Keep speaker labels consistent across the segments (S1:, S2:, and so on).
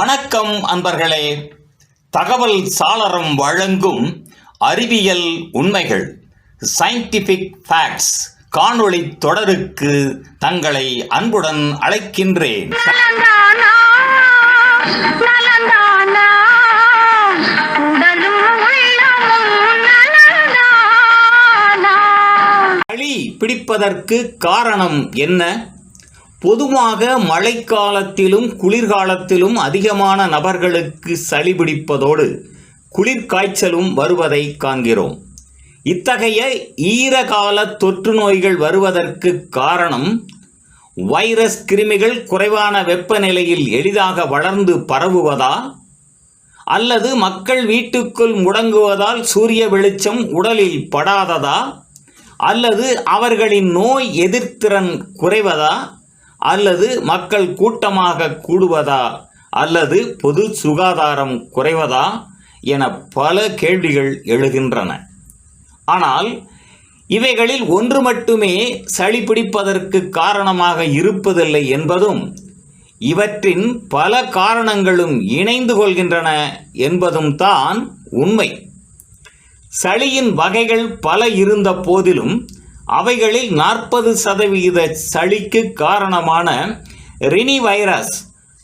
S1: வணக்கம் அன்பர்களே. தகவல் சாளரம் வழங்கும் அறிவியல் உண்மைகள் சயின்டிபிக் ஃபேக்ட்ஸ் காணொளி தொடருக்கு தங்களை அன்புடன் அழைக்கின்றேன். பிடிப்பதற்கு காரணம் என்ன? பொதுவாக மழைக்காலத்திலும் குளிர்காலத்திலும் அதிகமான நபர்களுக்கு சளி பிடிப்பதோடு குளிர்காய்ச்சலும் வருவதை காண்கிறோம். இத்தகைய ஈரகால தொற்று நோய்கள் வருவதற்கு காரணம் வைரஸ் கிருமிகள் குறைவான வெப்பநிலையில் எளிதாக வளர்ந்து பரவுவதா அல்லது மக்கள் வீட்டுக்குள் முடங்குவதால் சூரிய வெளிச்சம் உடலில் படாததா அல்லது அவர்களின் நோய் எதிர்த்திறன் குறைவதா அல்லது மக்கள் கூட்டமாக கூடுவதா? அல்லது பொது சுகாதாரம் குறைவதா? என பல கேள்விகள் எழுகின்றன. ஆனால் இவைகளில் ஒன்று மட்டுமே சளி பிடிப்பதற்கு காரணமாக இருப்பதில்லை என்பதும் இவற்றின் பல காரணங்களும் இணைந்து கொள்கின்றன என்பதும் தான் உண்மை. சளியின் வகைகள் பல இருந்த போதிலும் அவைகளில் நாற்பது சதவிகித சளிக்கு காரணமான ரினி வைரஸ்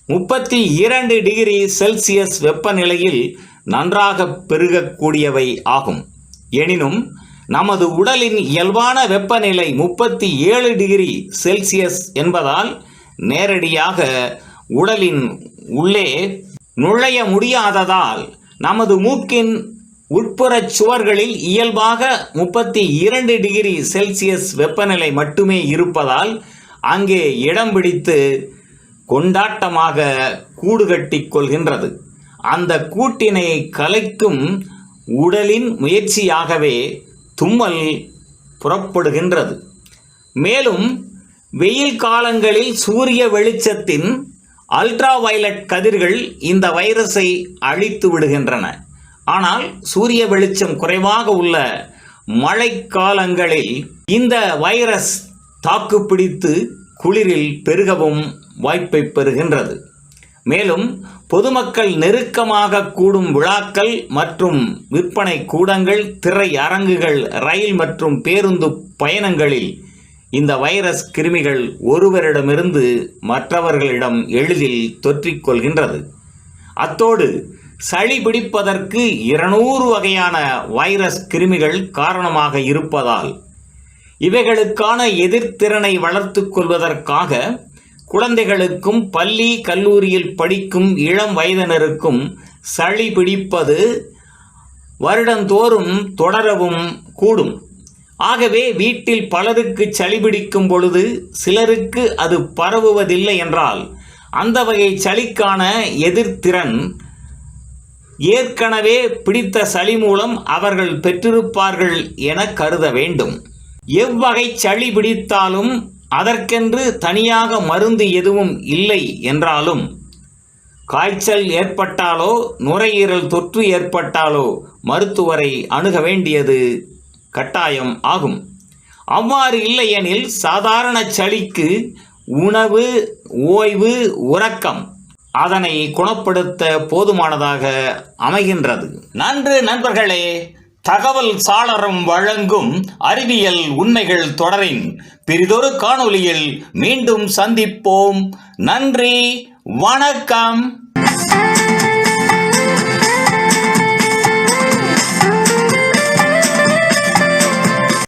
S1: முப்பத்தி இரண்டு டிகிரி செல்சியஸ் வெப்பநிலையில் நன்றாக பெருகக்கூடியவை ஆகும். எனினும் நமது உடலின் இயல்பான வெப்பநிலை முப்பத்தி ஏழு டிகிரி செல்சியஸ் என்பதால் நேரடியாக உடலின் உள்ளே நுழைய முடியாததால் நமது மூக்கின் உட்புறச் சுவர்களில் இயல்பாக முப்பத்தி இரண்டு டிகிரி செல்சியஸ் வெப்பநிலை மட்டுமே இருப்பதால் அங்கே இடம் பிடித்து கொண்டாட்டமாக கூடு கட்டி கொள்கின்றது. அந்த கூட்டினை கலைக்கும் உடலின் முயற்சியாகவே தும்மல் புறப்படுகின்றது. மேலும் வெயில் காலங்களில் சூரிய வெளிச்சத்தின் அல்ட்ரா வயலட் கதிர்கள் இந்த வைரஸை அழித்து விடுகின்றன. ஆனால் சூரிய வெளிச்சம் குறைவாக உள்ள மழைக்காலங்களில் இந்த வைரஸ் தாக்கு பிடித்து குளிரில் பெருகவும் வாய்ப்பை பெறுகின்றது. மேலும் பொதுமக்கள் நெருக்கமாக கூடும் விழாக்கள் மற்றும் விற்பனை கூடங்கள் திரை அரங்குகள் ரயில் மற்றும் பேருந்து பயணங்களில் இந்த வைரஸ் கிருமிகள் ஒருவரிடமிருந்து மற்றவர்களிடம் எளிதில் தொற்றிக்கொள்கின்றது. அத்தோடு சளி பிடிப்பதற்கு இருநூறு வகையான வைரஸ் கிருமிகள் காரணமாக இருப்பதால் இவைகளுக்கான எதிர்த்திறனை வளர்த்து கொள்வதற்காக குழந்தைகளுக்கும் பள்ளி கல்லூரியில் படிக்கும் இளம் வயதினருக்கும் சளி பிடிப்பது வருடந்தோறும் தொடரவும் கூடும். ஆகவே வீட்டில் பலருக்கு சளி பிடிக்கும் பொழுது சிலருக்கு அது பரவுவதில்லை என்றால் அந்த வகை சளிக்கான எதிர்த்திறன் ஏற்கனவே பிடித்த சளி மூலம் அவர்கள் பெற்றிருப்பார்கள் என கருத வேண்டும். எவ்வகை சளி பிடித்தாலும் அதற்கென்று தனியாக மருந்து எதுவும் இல்லை என்றாலும் காய்ச்சல் ஏற்பட்டாலோ நுரையீரல் தொற்று ஏற்பட்டாலோ மருத்துவரை அணுக வேண்டியது கட்டாயம் ஆகும். அவ்வாறு இல்லையெனில் சாதாரண சளிக்கு உணவு ஓய்வு உறக்கம் அதனை குணப்படுத்த போதுமானதாக அமைகின்றது. நன்று நண்பர்களே தகவல் சாளரம் வழங்கும் அறிவியல் உண்மைகள் தொடரின் பிரிதொரு காணொலியில் மீண்டும் சந்திப்போம். நன்றி வணக்கம்.